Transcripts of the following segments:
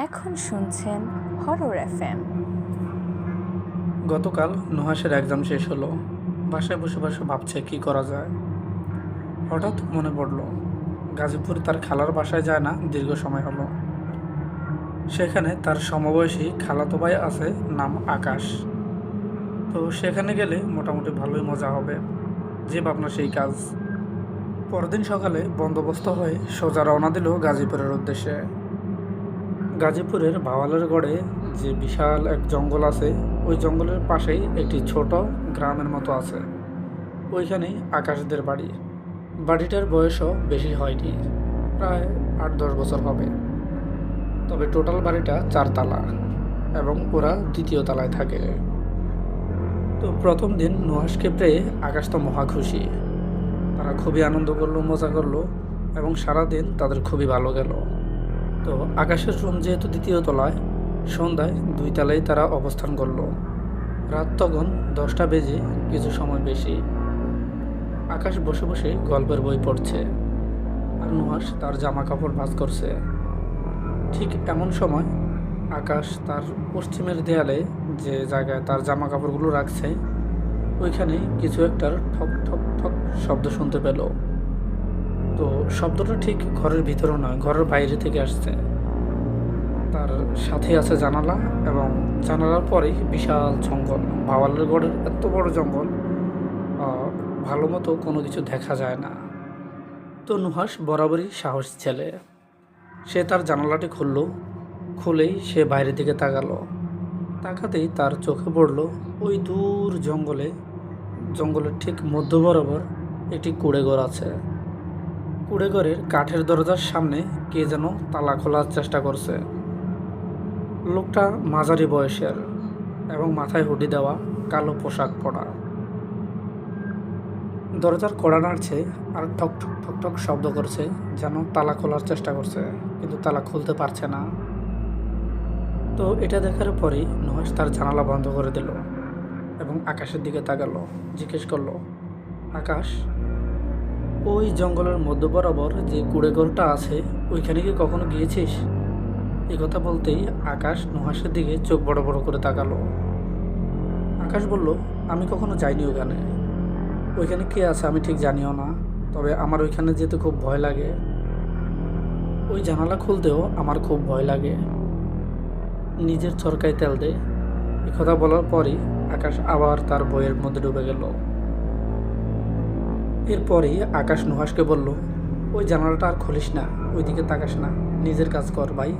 এখন শুনছেন horror FM গতকাল নুহাসের এক্সাম শেষ হলো। বাসায় বসে বসে ভাবছে, কি করা যায়? হঠাৎ মনে পড়ল, গাজীপুর তার খালার বাসায় যায় না, দীর্ঘ সময় হলো। সেখানে তার সমবয়সী খালাতো ভাই আছে, নাম আকাশ। তো সেখানে গেলে মোটামুটি ভালোই মজা হবে। যে ভাবনা, সেই কাজ। পরদিন সকালে বন্দোবস্ত হয়ে সোজা রওনা দিল গাজীপুরের উদ্দেশ্যে। গাজীপুরের ভাওয়ালের গড়ে যে বিশাল এক জঙ্গল আছে, ওই জঙ্গলের পাশেই একটি ছোট গ্রামের মতো আছে। ওইখানেই আকাশদের বাড়ি। বাড়িটার বয়সও বেশি হয়নি, প্রায় আট দশ বছর হবে। তবে টোটাল বাড়িটা চারতলা এবং ওরা দ্বিতীয় তলায় থাকে। তো প্রথম দিন নুহাসকে পেয়ে আকাশ তো মহা খুশি। তারা খুবই আনন্দ করল, মজা করল এবং সারাদিন তাদের খুবই ভালো গেল। তো আকাশের রুম যেহেতু দ্বিতীয় তলায়, সন্ধ্যায় দুই তলায় তারা অবস্থান করল। রাত তখন দশটা বেজে কিছু সময় বেশি। আকাশ বসে বসে গল্পের বই পড়ছে আর নুহাস তার জামা কাপড় ভাঁজ করছে। ঠিক এমন সময় আকাশ তার পশ্চিমের দেয়ালে যে জায়গায় তার জামা কাপড়গুলো রাখছে, ওইখানে কিছু একটার ঠক ঠক ঠক শব্দ শুনতে পেল। তো শব্দটা ঠিক ঘরের ভিতরে নয়, ঘরের বাইরে থেকে আসছে। তার সাথে আছে জানালা এবং জানালার পরেই বিশাল জঙ্গল। ভাওয়ালের গড়ের এত বড় জঙ্গল ভালো মতো কোনো কিছু দেখা যায় না। তো নুহাস বরাবরই সাহস ছেলে। সে তার জানালাটি খুলল, খুলেই সে বাইরের দিকে তাকালো। তাকাতেই তার চোখে পড়ল ওই দূর জঙ্গলে। জঙ্গলের ঠিক মধ্য বরাবর একটি কুড়ে ঘর আছে। কুড়ে ঘরের কাঠের দরজার সামনে কে যেন তালা খোলার চেষ্টা করছে। লোকটা মাঝারি বয়সের এবং মাথায় হুডি দেওয়া কালো পোশাক পরা। দরজার কড়া নাড়ছে আর ঠক ঠক ঠক ঠক শব্দ করছে যেন তালা খোলার চেষ্টা করছে, কিন্তু তালা খুলতে পারছে না। তো এটা দেখার পরেই নুহাস তার জানালা বন্ধ করে দিল এবং আকাশের দিকে তাকালো, জিজ্ঞেস করল, আকাশ ওই জঙ্গলের মধ্য বরাবর যে কুড়ে ঘরটা আছে, ওইখানে কি কখনো গিয়েছিস? এই কথা বলতেই আকাশ নুহাসের দিকে চোখ বড় বড় করে তাকালো। আকাশ বলল, আমি কখনো যাইনি ওখানে। ওইখানে কে আছে আমি ঠিক জানিও না, তবে আমার ওইখানে যেতে খুব ভয় লাগে। ওই জানালা খুলতেও আমার খুব ভয় লাগে। নিজের চরকায় তেল দে। কথা বলার পরই আকাশ আবার তার বইয়ের মধ্যে ডুবে গেল। এরপরেই আকাশ নুহাসকে বলল, ওই জানালাটা আর খুলিস না, ওইদিকে তাকাস না, নিজের কাজ কর, ভাই।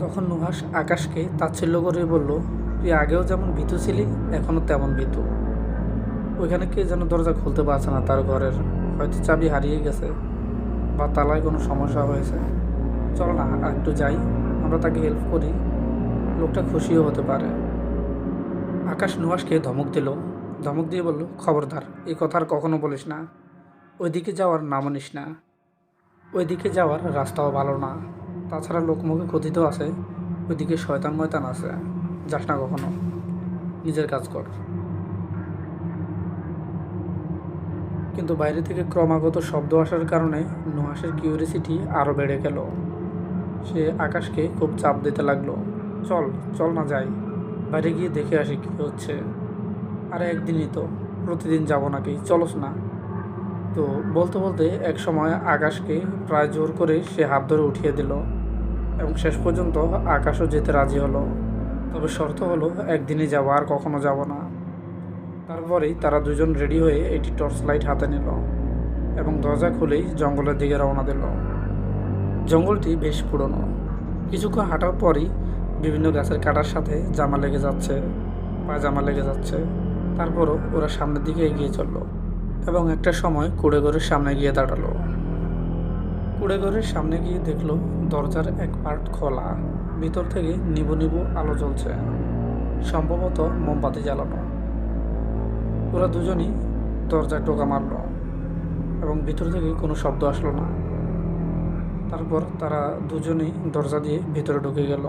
তখন নুহাস আকাশকে তাচ্ছিল্য করে বলল, তুই আগেও যেমন ভীতু ছিলি এখনও তেমন ভীতু। ওইখানে কে যেন দরজা খুলতে পারছে না তার ঘরের, হয়তো চাবি হারিয়ে গেছে বা তালায় কোনো সমস্যা হয়েছে। চলো না, আর একটু যাই, আমরা তাকে হেল্প করি, লোকটা খুশিও হতে পারে। আকাশ নুহাসকে ধমক দিল ধমক দিয়ে বলল, খবরদার এই কথা আর কখনো বলিস না। ওইদিকে যাওয়ার নামও নিস না। ওইদিকে যাওয়ার রাস্তাও ভালো না। তাছাড়া লোকমুখে কথিত আছে, ওইদিকে শয়তান ময়তান আছে। যাস না কখনো। নিজের কাজ কর। কিন্তু বাইরে থেকে ক্রমাগত শব্দ আসার কারণে নুহাসের কিউরিসিটি আরও বেড়ে গেল। সে আকাশকে খুব চাপ দিতে লাগল। চল চল না যাই। বাইরে গিয়ে দেখে আসি কী হচ্ছে। আরে একদিনই তো, প্রতিদিন যাব নাকি? চলস না। তো বলতে বলতে এক সময় আকাশকে প্রায় জোর করে সে হাত ধরে উঠিয়ে দিল এবং শেষ পর্যন্ত আকাশও যেতে রাজি হলো। তবে শর্ত হলো, একদিনই যাব, আর কখনো যাব না। তারপরেই তারা দুজন রেডি হয়ে একটি টর্চ লাইট হাতে নিল এবং দরজা খুলেই জঙ্গলের দিকে রওনা দিল। জঙ্গলটি বেশ পুরনো। কিছুক্ষণ হাঁটার পরই বিভিন্ন গাছের কাটার সাথে জামা লেগে যাচ্ছে, পায়জামা লেগে যাচ্ছে। তারপরও ওরা সামনের দিকে এগিয়ে চলল এবং একটা সময় কুড়েঘরের সামনে গিয়ে দাঁড়াল। কুড়েঘরের সামনে গিয়ে দেখল দরজার এক পার্ট খোলা। ভিতর থেকে নিবু নিবু আলো জ্বলছে। সম্ভবত মোমবাতি জ্বালানো। ওরা দুজনই দরজায় টোকা মারল এবং ভিতর থেকে কোনো শব্দ আসলো না। তারপর তারা দুজনেই দরজা দিয়ে ভিতরে ঢুকে গেল।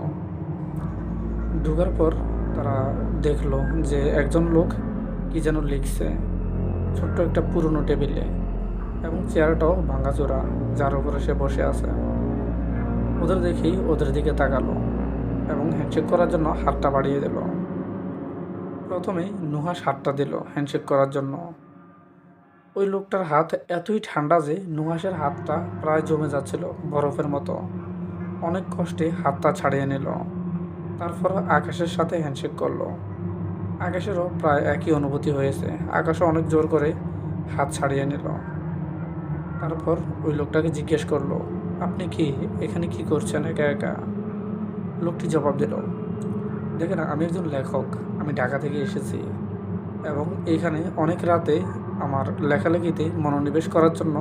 ঢুকার পর তারা দেখল যে একজন লোক কি যেন লিখছে, ছোট্ট একটা পুরনো টেবিলে এবং চেয়ারটাও ভাঙাচোরা, যার উপরে সে বসে আছে। ওদের দেখেই ওদের দিকে তাকালো এবং হ্যান্ডশেক করার জন্য হাতটা বাড়িয়ে দিল। প্রথমেই নুহাস হাতটা দিল হ্যান্ডশেক করার জন্য। ওই লোকটার হাত এতই ঠান্ডা যে নুহাসের হাতটা প্রায় জমে যাচ্ছিল বরফের মতো। অনেক কষ্টে হাতটা ছাড়িয়ে নিল। তারপর আকাশের সাথে হ্যান্ডশেক করল। আকাশেরও প্রায় একই অনুভূতি হয়েছে। আকাশও অনেক জোর করে হাত ছাড়িয়ে নিল। তারপর ওই লোকটাকে জিজ্ঞেস করল, আপনি কি এখানে কি করছেন একা একা? লোকটি জবাব দিল, দেখেন, আমি একজন লেখক, আমি ঢাকা থেকে এসেছি এবং এখানে অনেক রাতে আমার লেখালেখিতে মনোনিবেশ করার জন্য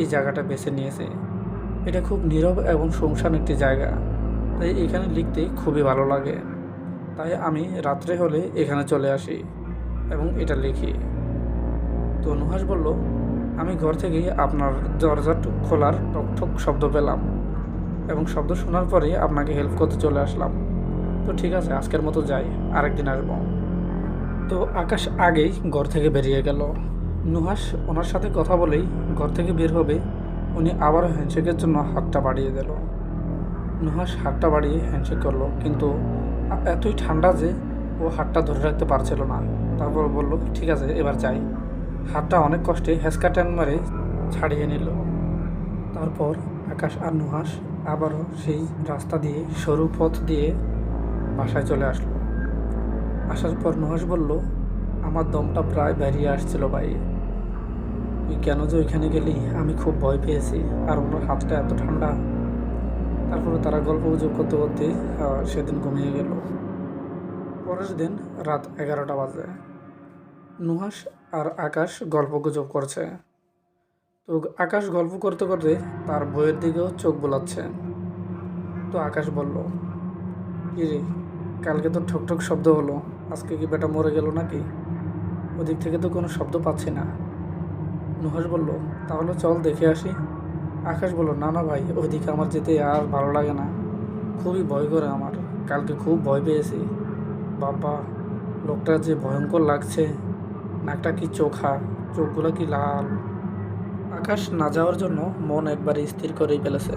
এই জায়গাটা বেছে নিয়েছে। এটা খুব নীরব এবং শুনশান একটি জায়গা, তাই এখানে লিখতে খুবই ভালো লাগে। তাই আমি রাত্রে হলে এখানে চলে আসি এবং এটা লিখি। তো নুহাস বলল, আমি ঘর থেকে আপনার দরজা খোলার ঠক শব্দ পেলাম এবং শব্দ শোনার পরে আপনাকে হেল্প করতে চলে আসলাম। তো ঠিক আছে, আজকের মতো যাই, আরেকদিন আসব। তো আকাশ আগেই ঘর থেকে বেরিয়ে গেল। নুহাস ওনার সাথে কথা বলেই ঘর থেকে বের হবে, উনি আবার হ্যান্ডশেকের জন্য হাতটা বাড়িয়ে দিল। নুহাস হাতটা বাড়িয়ে হ্যান্ডশেক করল, কিন্তু এতই ঠান্ডা যে ও হাতটা ধরে রাখতে পারছিল না। তারপর বলল, ঠিক আছে, এবার যাই। হাতটা অনেক কষ্টে হেসকা টান মারে ছাড়িয়ে নিল। তারপর আকাশ আর নুহাস আবারও সেই রাস্তা দিয়ে, সরু পথ দিয়ে বাসায় চলে আসলো। আসার পর নুহাস বলল, আমার দমটা প্রায় বেরিয়ে আসছিল ভাই। তুই কেন যে ওইখানে গেলি, আমি খুব ভয় পেয়েছি। আর ওনার হাতটা এত ঠান্ডা তারপরে তারা গল্প গুজব করতে করতে সেদিন ঘুমিয়ে গেল। পরের দিন রাত এগারোটা বাজে। নুহাস আর আকাশ গল্প গুজব করছে। তো আকাশ গল্প করতে করতে তার বইয়ের দিকেও চোখ বোলাচ্ছে। তো আকাশ বলল রে, কালকে তো ঠকঠক শব্দ হলো। আজকে কি বেটা মরে গেল নাকি? ওদিক থেকে তো কোনো শব্দ পাচ্ছি না। নুহাস বলল, তাহলে চল দেখে আসি। আকাশ বলল, না না ভাই, ওইদিকে আমার যেতে আর ভালো লাগে না। খুবই ভয় করে আমার। কালকে খুব ভয় পেয়েছি। বাবা, লোকটা যে ভয়ঙ্কর লাগছে। নাকটা কি চোখা, চোখগুলো কি লাল। আকাশ না যাওয়ার জন্য মন একবারে স্থির করেই ফেলেছে।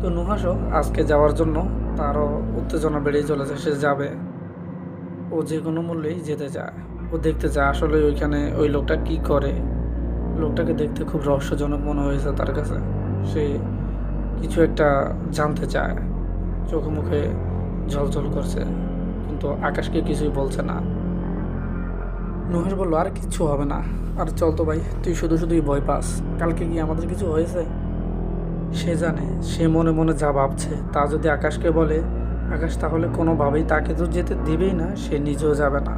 তো নুহাসও আজকে যাওয়ার জন্য তারও উত্তেজনা বেড়েই চলেছে, সে যাবে। ও যে কোনো মূল্যেই যেতে চায়। ও দেখতে চায় আসলে ওইখানে ওই লোকটা কি করে। লোকটাকে দেখতে খুব রহস্যজনক মনে হয়েছে তার কাছে। সে কিছু একটা জানতে চায়। চোখে মুখে ঝলঝল করছে, কিন্তু আকাশকে কিছুই বলছে না। নুহাস বলল, আর কিচ্ছু হবে না। আর চল তো ভাই, তুই শুধু শুধুই ভয় পাস। কালকে কি আমাদের কিছু হয়েছে? সে জানে, সে মনে মনে যা ভাবছে, তা যদি আকাশকে বলে, আকাশ তাহলে কোনোভাবেই তাকে তো যেতে দিবেই না, সে নিজেও যাবে না।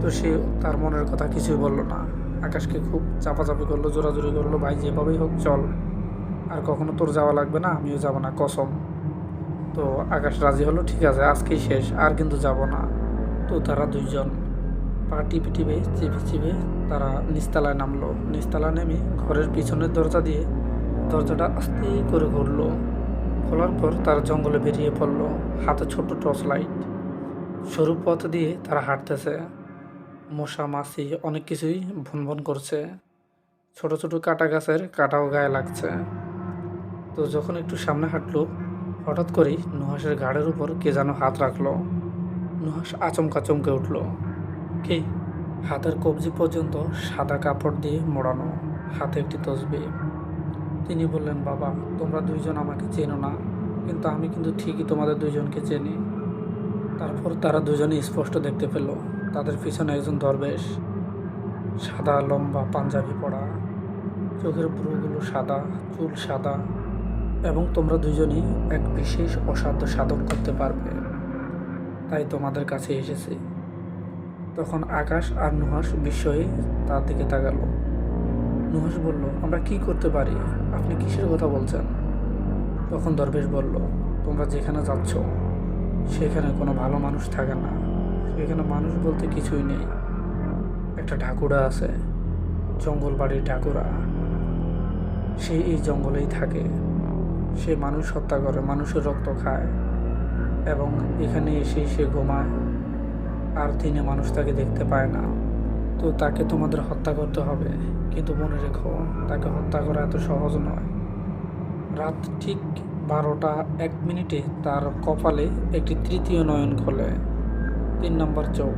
তো সে তার মনের কথা কিছুই বলল না। আকাশকে খুব চাপাচাপি করল, জোরাজুরি করল, ভাই, যেভাবেই হোক, চল। আর কখনো তোর যাওয়া লাগবে না, আমিও যাব না, কসম। তো আকাশ রাজি হলো, ঠিক আছে, আজকেই শেষ, আর কিন্তু যাব না। তো তারা দুইজন পা টিপে টিপে, চিপে চিপে তারা নিস্তালায় নামলো। নিস্তালায় নেমে ঘরের পিছনের দরজা দিয়ে দরজাটা আস্তে করে ঘুরলো খোলার পর তারা জঙ্গলে বেরিয়ে পড়ল, হাতে ছোট টর্চ লাইট। সরু পথ দিয়ে তারা হাঁটতেছে। মশা, মাছি অনেক কিছুই ভনভন করছে। ছোট ছোট কাটা গাছের কাটাও গায়ে লাগছে। তো যখন একটু সামনে হাঁটলো, হঠাৎ করেই নুহাসের ঘাড়ের উপর কে যেন হাত রাখল। নুহাস আচমকা চমকে উঠল। কি? হাতের কবজি পর্যন্ত সাদা কাপড় দিয়ে মোড়ানো, হাতে একটি তসবি। তিনি বললেন, বাবা, তোমরা দুইজন আমাকে চেনো না, কিন্তু আমি কিন্তু ঠিকই তোমাদের দুইজনকে চিনি। তারপর তারা দুজনে স্পষ্ট দেখতে পেল। তাদের পিছনে একজন দরবেশ, সাদা, লম্বা, পাঞ্জাবি পরা, চোখের ভ্রুগুলো সাদা, চুল সাদা এবং তোমরা দুজনেই এক বিশেষ অসাধ্য সাধন করতে পারবে। তাই তোমাদের কাছে এসেছি। তখন আকাশ আর নুহাস বিস্ময়ে তার দিকে তাকালো। নুহাস বলল, আমরা কি করতে পারি? আপনি কিসের কথা বলছেন? তখন দরবেশ বলল, তোমরা যেখানে যাচ্ছ, সেখানে কোনো ভালো মানুষ থাকে না। সেখানে মানুষ বলতে কিছুই নেই। একটা ঢাকুরা আছে, জঙ্গল বাড়ির ঢাকুরা। সে এই জঙ্গলেই থাকে। সে মানুষ হত্যা করে, মানুষের রক্ত খায় এবং এখানে এসে সে ঘুমায়। আর দিনে মানুষ তাকে দেখতে পায় না। তো তাকে তোমাদের হত্যা করতে হবে। কিন্তু মনে রেখো, তাকে হত্যা করা এত সহজ নয়। রাত ঠিক বারোটা এক মিনিটে তার কপালে একটি তৃতীয় নয়ন খোলে। তিন নম্বর চোখ।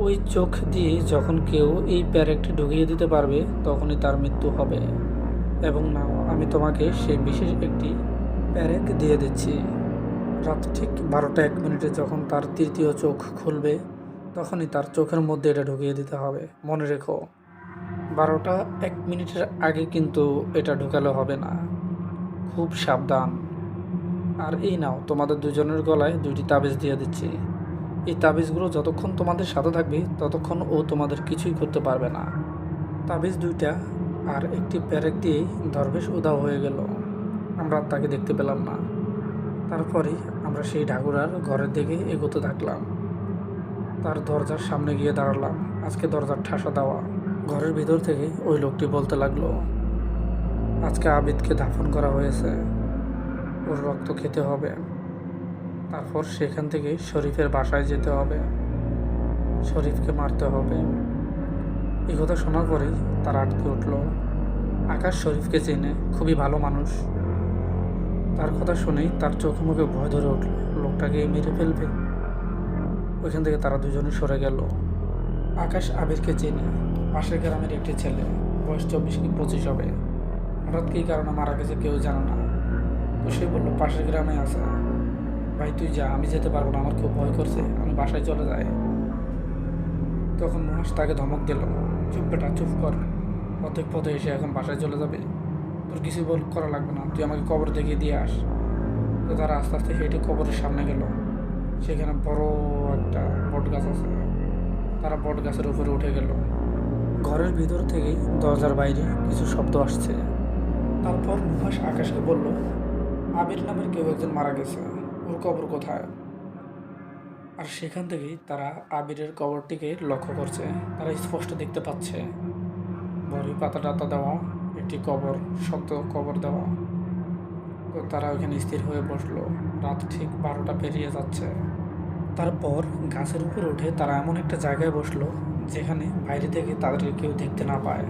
ওই চোখ দিয়ে যখন কেউ এই প্যারেকটি ঢুকিয়ে দিতে পারবে, তখনই তার মৃত্যু হবে। এবং নাও, আমি তোমাকে সেই বিশেষ একটি প্যারেক দিয়ে দিচ্ছি। রাত ঠিক বারোটা এক মিনিটে যখন তার তৃতীয় চোখ খুলবে, তখনই তার চোখের মধ্যে এটা ঢুকিয়ে দিতে হবে। মনে রেখো, বারোটা এক মিনিটের আগে কিন্তু এটা ঢুকালে হবে না। খুব সাবধান। আর এই নাও, তোমাদের দুজনের গলায় দুইটি তাবিজ দিয়ে দিচ্ছি। এই তাবিজগুলো যতক্ষণ তোমাদের সাথে থাকবে, ততক্ষণ ও তোমাদের কিছুই করতে পারবে না। তাবিজ দুইটা আর একটি প্যারেক দিয়েই দরবেশ উদাও হয়ে গেল। আমরা তাকে দেখতে পেলাম না। তারপরেই আমরা সেই ঢাকুরার ঘরের দিকে এগোতে থাকলাম। তার দরজার সামনে গিয়ে দাঁড়ালাম। আজকে দরজার ঠাসা দেওয়া। ঘরের ভিতর থেকে ওই লোকটি বলতে লাগল, আজকে আবিদকে দাফন করা হয়েছে। ওর রক্ত খেতে হবে। তারপর সেখান থেকে শরীফের বাসায় যেতে হবে। শরীফকে মারতে হবে। এই কথা শোনার পরেই তার আটকে উঠল। আকাশ শরীফকে চেনে, খুবই ভালো মানুষ। তার কথা শুনেই তার চোখে মুখে ভয় ধরে উঠল। লোকটাকে মেরে ফেলবে? ওইখান থেকে তারা দুজনে সরে গেল। আকাশ আবিরকে চেনে, পাশের গ্রামের একটি ছেলে, বয়স চব্বিশ কি পঁচিশ হবে। হঠাৎ কী কারণে মারা গেছে কেউ জানে না। তো সে বলল, পাশের গ্রামে আছে। ভাই, তুই যা, আমি যেতে পারব না, আমার খুব ভয় করছে, আমি বাসায় চলে যাই। তখন মহাস তাকে ধমক দিল, চুপ বেটা, চুপ কর। অর্ধেক পথে এসে এখন বাসায় চলে যাবে। তোর কিছু বল, করা লাগবে না। তুই আমাকে কবর দেখিয়ে দিয়ে আস। তো তারা আস্তে আস্তে হেঁটে কবরের সামনে গেল। সেখানে বড় একটা বট গাছ আছে। তারা বট গাছের উপরে উঠে গেল। ঘরের ভিতর থেকেই দরজার বাইরে কিছু শব্দ আসছে। তারপর নুহাস আকাশকে বলল, আবির নামের কেউ একজন মারা গেছে। ওর কবর কোথায়? আর সেখান থেকেই তারা আবিরের কবরটিকে লক্ষ্য করছে। তারা স্পষ্ট দেখতে পাচ্ছে। বড়ি পাতা টাতা দেওয়া, একটি কবর, শক্ত কবর দেওয়া। তো তারা ওখানে স্থির হয়ে বসল। রাত ঠিক বারোটা পেরিয়ে যাচ্ছে। তারপর গাছের উপরে উঠে তারা এমন একটা জায়গায় বসল, যেখানে বাইরে থেকে তাদেরকে কেউ দেখতে না পায়।